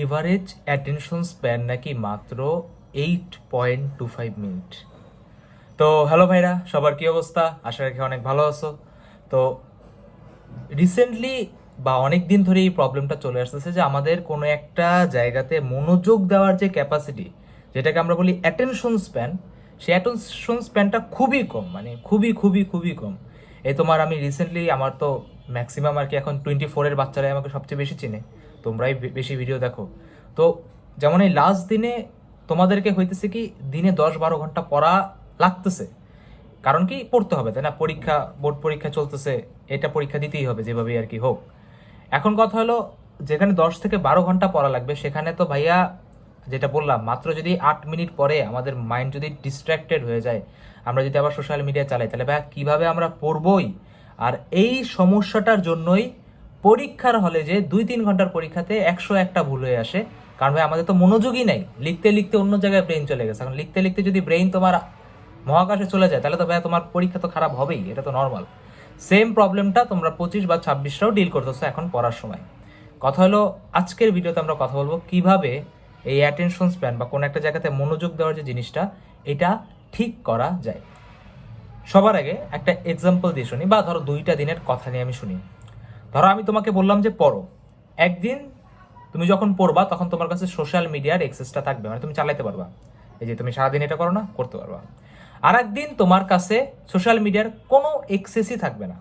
Average attention span নাকি মাত্র eight point two five minute? তো হ্যালো ভাইরা, সবার কি অবস্থা? আশা রাখি অনেক ভালো আছো। তো রিসেন্টলি বা অনেক দিন ধরে এই প্রবলেমটা চলে আসতেছে যে আমাদের কোনো একটা জায়গাতে মনোযোগ দেওয়ার যে ক্যাপাসিটি যেটাকে আমরা বলি অ্যাটেনশন স্প্যান সেই অ্যাটেনশন স্প্যানটা খুবই কম মানে খুবই খুবই খুবই কম। এই তোমার আমি রিসেন্টলি আমার তো ম্যাক্সিমাম আর কি এখন টোয়েন্টি ফোরের বাচ্চারাই আমাকে সবচেয়ে বেশি চিনে। তোমরাই বেশি ভিডিও দেখো। তো যেমন এই লাস্ট দিনে তোমাদেরকে হইতেছে কি, দিনে দশ বারো ঘণ্টা পড়া লাগতেছে। কারণ কি, পড়তে হবে, তাই না? পরীক্ষা বোর্ড পরীক্ষা চলতেছে, এটা পরীক্ষা দিতেই হবে, যেভাবেই আর কি হোক। এখন কথা হলো, যেখানে দশ থেকে বারো ঘণ্টা পড়া লাগবে, সেখানে তো ভাইয়া যেটা বললাম, মাত্র যদি আট মিনিট পরে আমাদের মাইন্ড যদি ডিস্ট্র্যাক্টেড হয়ে যায়, আমরা যদি আবার সোশ্যাল মিডিয়া চালাই, তাহলে ভাইয়া কীভাবে আমরা পড়বই? আর এই সমস্যাটার জন্যই পরীক্ষার হলে যে দুই তিন ঘণ্টার পরীক্ষাতে একশো একটা ভুল হয়ে আসে। কারণ ভাই, আমাদের তো মনোযোগই নেই। লিখতে লিখতে অন্য জায়গায় ব্রেন চলে গেছে। এখন লিখতে লিখতে যদি ব্রেন তোমার মহাকাশে চলে যায়, তাহলে তো ভাইয়া তোমার পরীক্ষা তো খারাপ হবেই। এটা তো নর্মাল সেম প্রবলেমটা তোমরা পঁচিশ বা ছাব্বিশটাও ডিল করতেছো এখন পড়ার সময়। কথা হলো, আজকের ভিডিওতে আমরা কথা বলব কীভাবে এই অ্যাটেনশন স্প্যান বা কোনো একটা জায়গাতে মনোযোগ দেওয়ার যে জিনিসটা, এটা ঠিক করা যায়। সবার আগে একটা এক্সাম্পল দিয়ে শুনি বা ধরো দুইটা দিনের কথা নিয়ে আমি শুনি। ধরো আমি তোমাকে বললাম যে পড়ো। একদিন তুমি যখন পড়বা, তখন তোমার কাছে সোশ্যাল মিডিয়ার এক্সেসটা থাকবে মানে তুমি চালাতে পারবা। এই যে তুমি সারাদিন এটা করো না, করতে পারবা। আর একদিন তোমার কাছে সোশ্যাল মিডিয়ার কোনো এক্সেসই থাকবে না।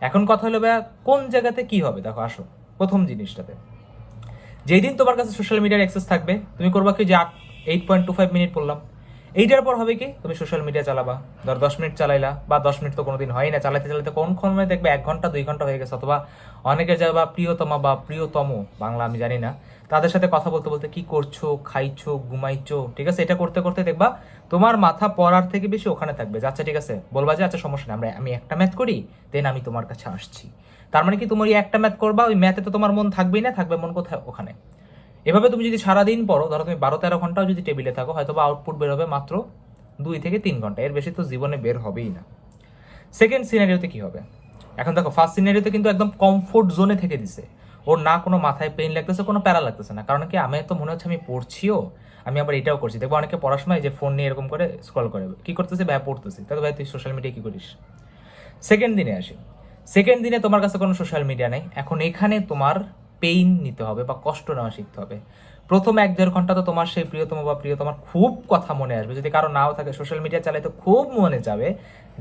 এখন কথা হলো ভাইয়া, কোন জায়গাতে কি হবে? দেখো, আসো, প্রথম জিনিসটাতে। যেই দিন তোমার কাছে সোশ্যাল মিডিয়ার অ্যাক্সেস থাকবে, তুমি করবা কি যে eight point two five minute পড়লাম। এইটার পর হবে কি? তুমি সোশ্যাল মিডিয়া চালাবা। ধর দশ মিনিট চালাইলা, বা দশ মিনিট তো কোনোদিন হয় না। চালাতে চালাতে কোন সময় দেখবে এক ঘণ্টা, দুই ঘণ্টা হয়ে গেছে, অথবা অনেকের যাবে বা প্রিয়তমা বা প্রিয়তম, বাংলা আমি জানি না, তাদের সাথে কথা বলতে বলতে কি করছ, খাইছো, ঘুমাইছো, ঠিক আছে? এটা করতে করতে দেখবা তোমার মাথা পড়ার থেকে বেশি ওখানে থাকবে যে আচ্ছা ঠিক আছে, বলবা যে আচ্ছা সমস্যা নেই, আমরা, আমি একটা ম্যাথ করি দেন আমি তোমার কাছে আসছি। তার মানে কি, তুমি ওই একটা ম্যাথ করবা, ওই ম্যাথে তো তোমার মন থাকবেই না, থাকবে মন কোথায়? ওখানে। এভাবে তুমি যদি সারাদিন পড়ো, ধরো তুমি বারো তেরো ঘন্টাও যদি টেবিলে থাকো হয়তো বা আউটপুট বের হবে মাত্র দুই থেকে তিন ঘণ্টা। এর বেশি তো জীবনে বের হবেই না। সেকেন্ড সিনারিওতে কি হবে? এখন দেখো ফার্স্ট সিনারিওতে কিন্তু একদম কমফোর্ট জোনে থেকে দিছে। ওর না কোনো মাথায় পেন লাগতেছে, কোনো প্যারা লাগতেছে না। কারণ কি, আমি তো মনে হচ্ছে আমি পড়ছিও, আমি আবার এটাও করছি। দেখব অনেকে পড়াশোনায় যে ফোন নিয়ে এরকম করে স্ক্রল করে। কি করতেছে? ভাই, পড়তেছি। তাহলে ভাই, তুই সোশ্যাল মিডিয়া কি করিস? সেকেন্ড দিনে আসি। সেকেন্ড দিনে তোমার কাছে কোনো সোশ্যাল মিডিয়া নেই। এখন এখানে তোমার পেইন নিতে হবে বা কষ্ট নেওয়া শিখতে হবে। প্রথম এক দেড় ঘণ্টা তো তোমার সেই প্রিয়তম বা প্রিয়তমার খুব কথা মনে আসবে। যদি কারও নাও থাকে সোশ্যাল মিডিয়া চালায় তো খুব মনে যাবে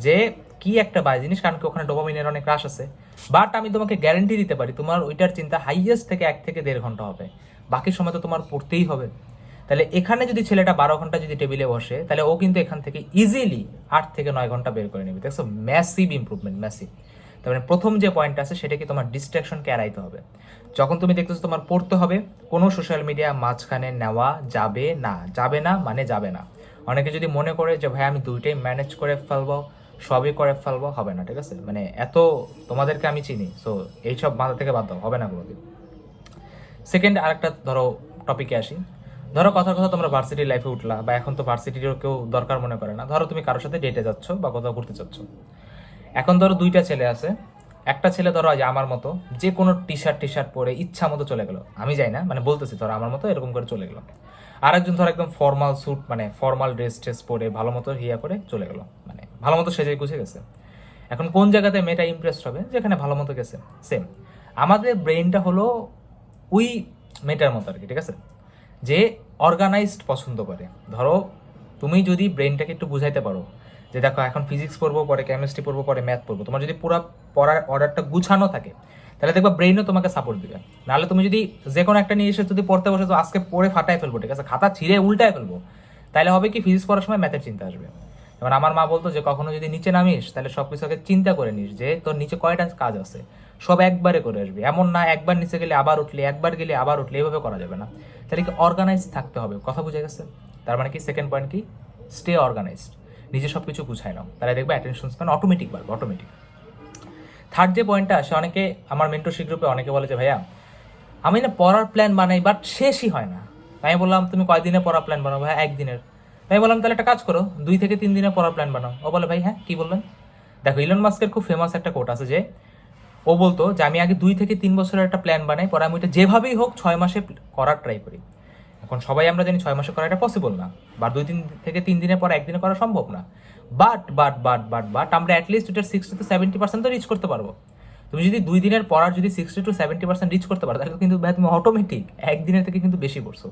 যে, কি একটা বাজে জিনিস, কারণ কি ওখানে ডোপামিনের অনেক রাশ আছে। বাট আমি তোমাকে গ্যারেন্টি দিতে পারি, তোমার ওইটার চিন্তা হাইয়েস্ট থেকে এক থেকে দেড় ঘণ্টা হবে। বাকি সময় তো তোমার পড়তেই হবে। তাহলে এখানে যদি ছেলেটা বারো ঘণ্টা যদি টেবিলে বসে, তাহলে ও কিন্তু এখান থেকে ইজিলি আট থেকে নয় ঘণ্টা বের করে নেবে। দেখছ ম্যাসিভ ইম্প্রুভমেন্ট ম্যাসিভ তার মানে প্রথম যে পয়েন্ট আছে সেটা কি তোমার ডিস্ট্রাকশনকে এড়াইতে হবে। যখন তুমি দেখতেছো তোমার পড়তে হবে, কোনো সোশ্যাল মিডিয়া মাঝখানে নেওয়া যাবে না। যাবে না মানে যাবে না। অনেকে যদি মনে করে যে, ভাই, আমি দুইটাই ম্যানেজ করে ফেলব, সবই করে ফেলব হবে না, ঠিক আছে? মানে এত তোমাদেরকে আমি চিনি সো এইসব মাথা থেকে বাদ দাও, হবে না কোনোদিন। সেকেন্ড আরেকটা ধরো টপিকে আসি। ধরো কথার কথা তোমরা ভার্সিটি লাইফে উঠলা, বা এখন তো ভার্সিটিরও কেউ দরকার মনে করে না। ধরো তুমি কারোর সাথে ডেটে যাচ্ছ বা কোথাও ঘুরতে যাচ্ছ। এখন ধরো দুইটা ছেলে আছে। একটা ছেলে ধরো আজ আমার মতো, যে কোনো টি শার্ট টি শার্ট পরে ইচ্ছা মতো চলে গেলো। আমি যাই না মানে বলতেছি ধরো আমার মতো এরকম করে চলে গেলো। আরেকজন ধরো একদম ফর্মাল স্যুট মানে ফর্মাল ড্রেস ট্রেস পরে ভালো মতো হিয়া করে চলে গেলো। মানে ভালো মতো সেজে গুছে গেছে। এখন কোন জায়গাতে মেয়েটা ইমপ্রেসড হবে? যেখানে ভালো মতো গেছে। সেম আমাদের ব্রেনটা হলো ওই মেয়েটার মতো আর কি, ঠিক আছে? যে অর্গানাইজড পছন্দ করে। ধরো তুমি যদি ব্রেনটাকে একটু বুঝাইতে পারো যে দেখো, এখন ফিজিক্স পড়ব, পরে কেমিস্ট্রি পড়ব, পরে ম্যাথ পড়ব। তোমার যদি পুরো পড়ার অর্ডারটা গুছানো থাকে, তাহলে দেখবা ব্রেনও তোমাকে সাপোর্ট দিবে। নাহলে তুমি যদি যে কোনো একটা নিয়ে এসে যদি পড়তে বসে, তো আজকে পড়ে ফাটাই ফেলব, ঠিক আছে? খাতা ছিঁড়ে উল্টায় ফেলব। তাহলে হবে কি ফিজিক্স পড়ার সময় ম্যাথের চিন্তা আসবে। যেমন আমার মা বলতো যে, কখনো যদি নিচে নামিস, তাহলে সব কিছু আগে চিন্তা করে নিস যে, তোর নিচে কয়টা কাজ আছে? সব একবারে করে আসবে। এমন না, একবার নিচে গেলে আবার উঠলে, একবার গেলে আবার উঠলে, এভাবে করা যাবে না। তাহলে কি অর্গানাইজ থাকতে হবে? কথা বুঝে গেছে? তার মানে কি? সেকেন্ড পয়েন্ট কি? স্টে অর্গানাইজড নিজে সব কিছু গুছায় নাও। তাহলে দেখবে অ্যাটেনশন স্প্যান অটোমেটিক বাড়বে অটোমেটিক থার্ড যে পয়েন্টটা আসে অনেকে, আমার মেন্টরশিপ গ্রুপে অনেকে বলে যে, ভাইয়া, আমি না পড়ার প্ল্যান বানাই বাট শেষই হয় না। তাই বললাম, তুমি কয়দিনে পড়ার প্ল্যান বানাও ভাই একদিনের তাই বললাম, তাহলে একটা কাজ করো, দুই থেকে তিন দিনে পড়ার প্ল্যান বানাও। ও বলে ভাই হ্যাঁ কী বললেন? দেখো ইলন মাস্কের খুব ফেমাস একটা কোট আছে যে, ও বলতো যে, আমি আগে দুই থেকে তিন বছরের একটা প্ল্যান বানাই, পরে আমি ওইটা যেভাবেই হোক ছয় মাসে করার ট্রাই করি। এখন সবাই আমরা জানি ছয় মাসে করা এটা পসিবল না। বা দুই দিন থেকে তিন দিনের পর একদিনে করা সম্ভব না। But but but but but আমরা অ্যাটলিস্ট ওটার সিক্সটি টু সেভেন্টি পার্সেন্ট তো রিচ করতে পারব। তুমি যদি দুই দিনের পড়ার যদি sixty to seventy percent reach করতে পারো, তাহলে কিন্তু ভাই তুমি অটোমেটিক একদিনের থেকে কিন্তু বেশি পড়ছো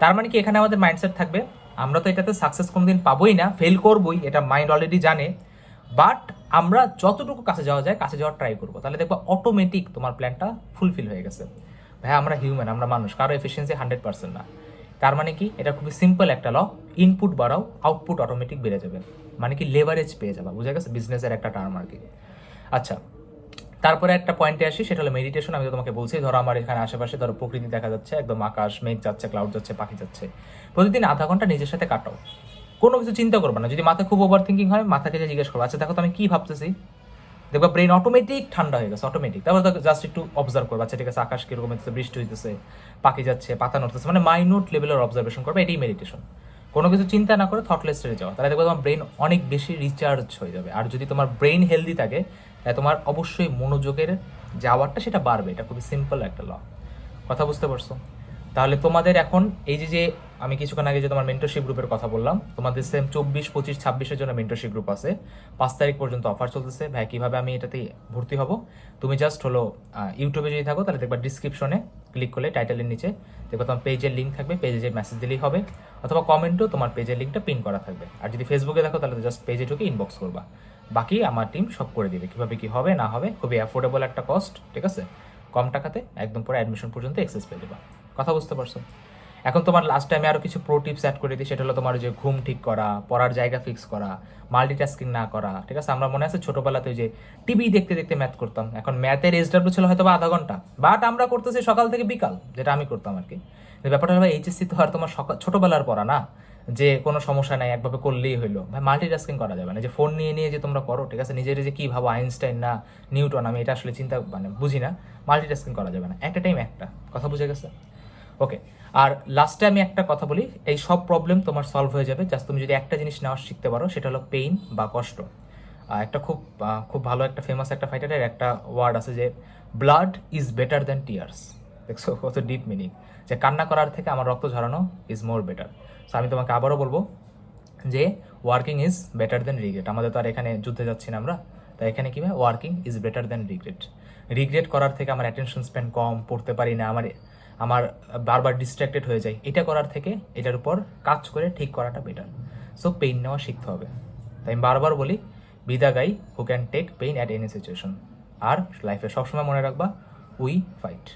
তার মানে কি এখানে আমাদের মাইন্ডসেট থাকবে, আমরা তো এটাতে সাকসেস কোনোদিন পাবোই না ফেল করবোই, এটা মাইন্ড অলরেডি জানে। বাট আমরা যতটুকু কাছে যাওয়া যায়, কাছে যাওয়ার ট্রাই করব। তাহলে দেখব অটোমেটিক তোমার প্ল্যানটা ফুলফিল হয়ে গেছে। ভাই আমরা হিউম্যান আমরা মানুষ, কারও এফিসিয়েন্সি হান্ড্রেড পার্সেন্ট না। তার মানে কি? এটা খুবই সিম্পল একটা ল ইনপুট বাড়াও আউটপুট অটোমেটিক বেড়ে যাবে। মানে কি? লেভারেজ পেয়ে যাবা, বুঝা গেছে? বিজনেসের একটা টার্ম আর কি। আচ্ছা তারপরে একটা পয়েন্টে আসি, সেটা হলো মেডিটেশন আমি তোমাকে বলছি, ধরো আমার এখানে আশেপাশে ধরো প্রকৃতি দেখা যাচ্ছে, একদম আকাশ, মেঘ যাচ্ছে ক্লাউড যাচ্ছে, পাখি যাচ্ছে। প্রতিদিন আধা ঘণ্টা নিজের সাথে কাটাও। কোনো কিছু চিন্তা করবে না। যদি মাথা খুব ওভার থিঙ্কিং হয়, মাথাকে জিজ্ঞেস করব আচ্ছা দেখো তো আমি কী ভাবতেছি? দেখবা ব্রেন অটোমেটিক ঠান্ডা হয়ে গেছে অটোমেটিক তারপর জাস্ট একটু অবজার্ভ করবে আচ্ছা ঠিক আছে, আকাশ কীরকম হচ্ছে বৃষ্টি হইতেছে, পাখি যাচ্ছে, পাতা নড়তেছে মানে মাইনুট লেভেলের অবজারভেশন করবে, এটাই মেডিটেশন কোনো কিছু চিন্তা না করে থটলেস স্টেটে যাওয়া তাহলে দেখবে তোমার ব্রেন অনেক বেশি রিচার্জ হয়ে যাবে। আর যদি তোমার ব্রেন হেলদি থাকে, তাহলে তোমার অবশ্যই মনোযোগের যাওয়ারটা সেটা বাড়বে। এটা খুবই সিম্পল একটা ল কথা বুঝতে পারছ? তাহলে তোমাদের এখন এই যে যে আমি কিছুক্ষণ আগে যে তোমার মেন্টরশিপ গ্রুপের কথা বললাম, তোমাদের সেম চব্বিশ, পঁচিশ, ছাব্বিশের জন্য মেন্টরশিপ গ্রুপ আছে। পাঁচ তারিখ পর্যন্ত অফার চলতেছে। ভাই, কীভাবে আমি এটাতে ভর্তি হব? তুমি জাস্ট হলো ইউটিউবে যদি থাকো, তাহলে দেখবা ডিসক্রিপশনে ক্লিক করলে টাইটেলের নিচে দেখবা তোমার পেজের লিঙ্ক থাকবে। পেজে যে মেসেজ দিলেই হবে। অথবা কমেন্টও তোমার পেজের লিঙ্কটা পিন করা থাকবে। আর যদি ফেসবুকে দেখো, তাহলে জাস্ট পেজে ঢুকে ইনবক্স করবা। বাকি আমার টিম সব করে দিবে। কীভাবে কী হবে, না হবে, খুবই অ্যাফোর্ডেবল একটা কস্ট ঠিক আছে? কম টাকাতে একদম পরে অ্যাডমিশন পর্যন্ত এক্সেস পেয়ে যাবা। কথা বুঝতে পারছ? এখন তোমার লাস্ট টাইমে আরও কিছু প্রো টিপস অ্যাড করে দিই, সেটা হলো তোমার যে ঘুম ঠিক করা, পড়ার জায়গা ফিক্স করা মাল্টিটাস্কিং না করা, ঠিক আছে? আমরা মনে আছে ছোটবেলাতে যে টিভি দেখতে দেখতে ম্যাথ করতাম। এখন ম্যাথের এসডাব্লিউ ছিল হয়তো বা আধা ঘণ্টা। বাট আমরা করতেছি সকাল থেকে বিকাল, যেটা আমি করতাম আর কি ব্যাপারটা হলো এইচএসসি তো আর তোমার সকাল, ছোটবেলার পড়া না? যে কোনো সমস্যা নাই, একভাবে করলেই হইল। ভাই মাল্টিটাস্কিং করা যাবে না। যে ফোন নিয়ে নিয়ে যে তোমরা করো, ঠিক আছে? নিজের যে কী ভাবো আইনস্টাইন না নিউটন আমি এটা আসলে চিন্তা মানে বুঝি না। মাল্টিটাস্কিং করা যাবে না। একটা টাইম একটা। কথা বুঝে গেছে? ওকে আর লাস্টে আমি একটা কথা বলি, এই সব প্রবলেম তোমার সলভ হয়ে যাবে জাস্ট তুমি যদি একটা জিনিস নেওয়া শিখতে পারো, সেটা হলো পেইন বা কষ্ট। একটা খুব খুব ভালো একটা ফেমাস একটা ফাইটারের একটা ওয়ার্ড আছে যে blood is better than tears দেখছ, কত ডিপ মিনিং যে কান্না করার থেকে আমার রক্ত ঝরানো ইজ মোর বেটার সো আমি তোমাকে আবারও বলব যে working is better than regret আমাদের তো আর এখানে যুদ্ধে যাচ্ছি না আমরা। তাই এখানে কি হয় working is better than regret regret করার থেকে আমার অ্যাটেনশন স্পেন কম, পড়তে পারি না, আমার আমার বারবার ডিস্ট্র্যাক্টেড হয়ে যায়। এটা করার থেকে এটার উপর কাজ করে ঠিক করাটা বেটার সো পেইন নেওয়া শিখতে হবে। তাই আমি বারবার বলি be guy who can take pain at any situation আর লাইফে সবসময় মনে রাখবা উই ফাইট